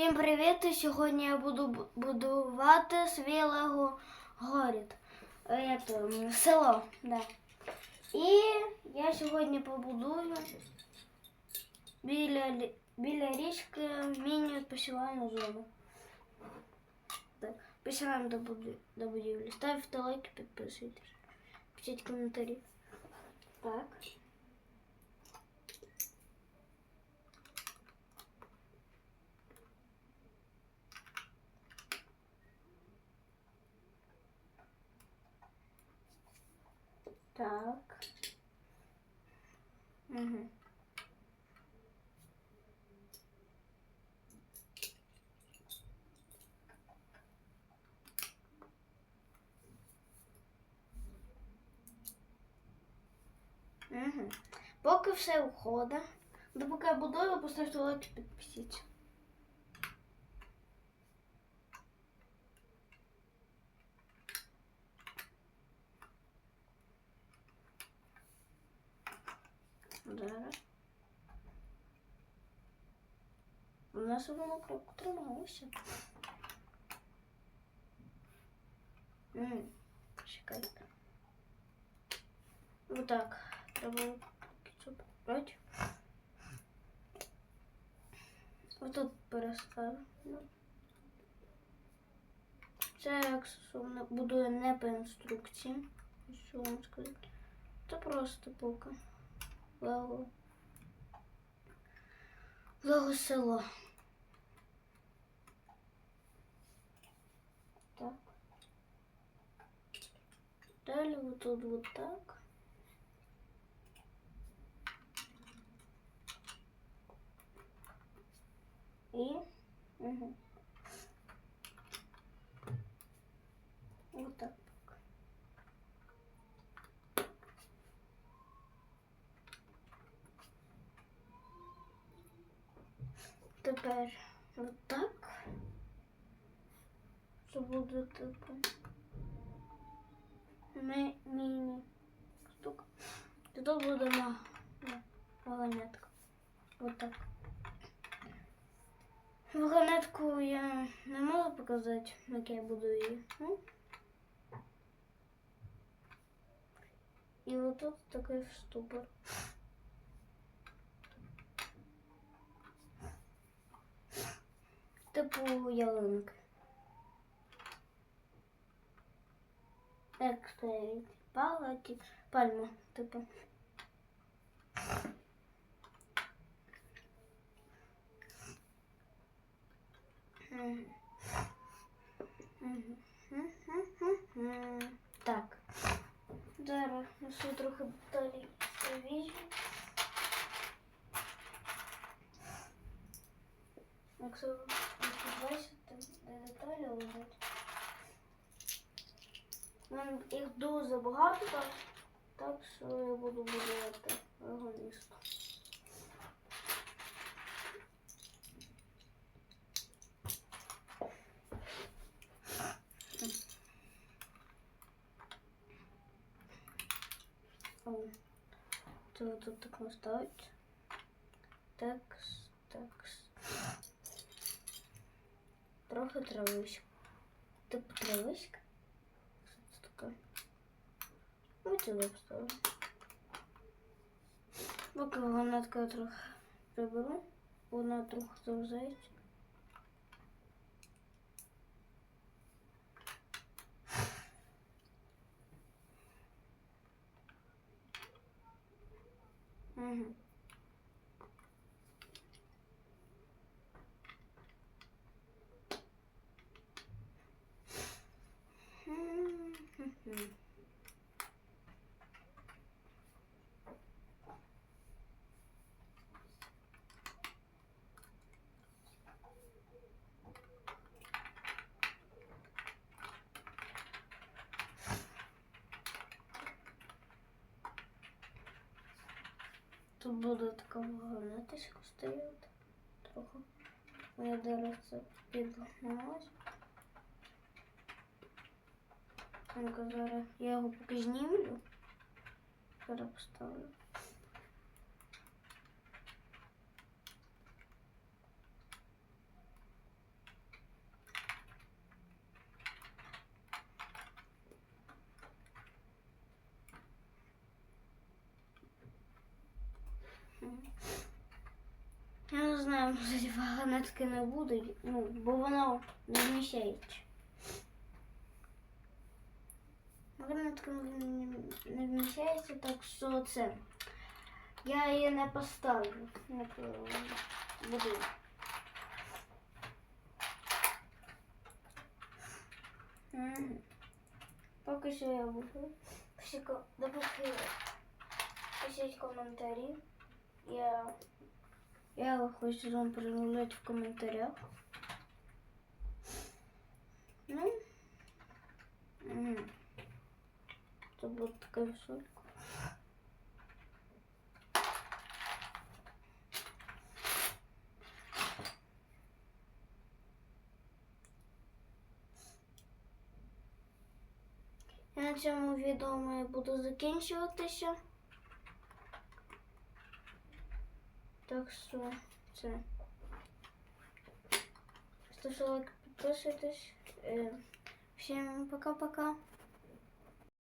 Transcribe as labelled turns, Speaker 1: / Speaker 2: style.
Speaker 1: Всім привіт! Сьогодні я буду бу- будувати свій Лего город. Е, як то, м, село. Да. І я сьогодні побудую біля, лі- біля річки міні-посівальну зону. Так, починаємо до, буди- до будівлі. Ставте лайки, підписуйтесь. Пишіть коментарі. Так. Так. Угу. Угу. Поки все входить. Допоки я будую, поставте лайк і підпишіться. Зараз. У нас воно кроку трималося. М, Чекайте. Отак. Треба кетчуп брати. Отут переставимо. Це як сумно будує не по інструкції. Що вам сказати? Це просто поки. Лего. Лего село. Так. Далі вот тут вот так. И угу. вот так. Тепер от так. Це буде типу. Ми, міні штука. Тут буде вагонетка. От так. Вагонетку я не можу показати, як я буду її. Ну. І отут такий штупор. типу ялинки. Як стоїть пала, типу, пальма, типу. Так, зараз ще трохи далі віжу. Так, Нам їх дуже багато, так, так що я буду будувати. О, Це тут так наставить. Такс, такс. Трохи травичка. Типу травичка. Сюди поставлю. Поки вагонетка трохи приберу, вона трохи завзається. Угу. Тут буде така вагонеточка стояти. Трохи. Моя деревце підгналась. Ну-ка зараз я його поки знімлю. Зараз поставлю. Я не знаю, може вагонетки не буде, ну, бо воно не вміщається. Вагонетка не вміщається, так що це. Я її не поставлю. Не буду. Поки що я буду. Пишіть коментарі. Я, я хочу вам проявляти в коментарях. Ну. Угу. Це буде така висотка. Я на цьому відео ми буду закінчуватися. Так що це. Лайк, підписуйтесь. Е, Всім пока-пока.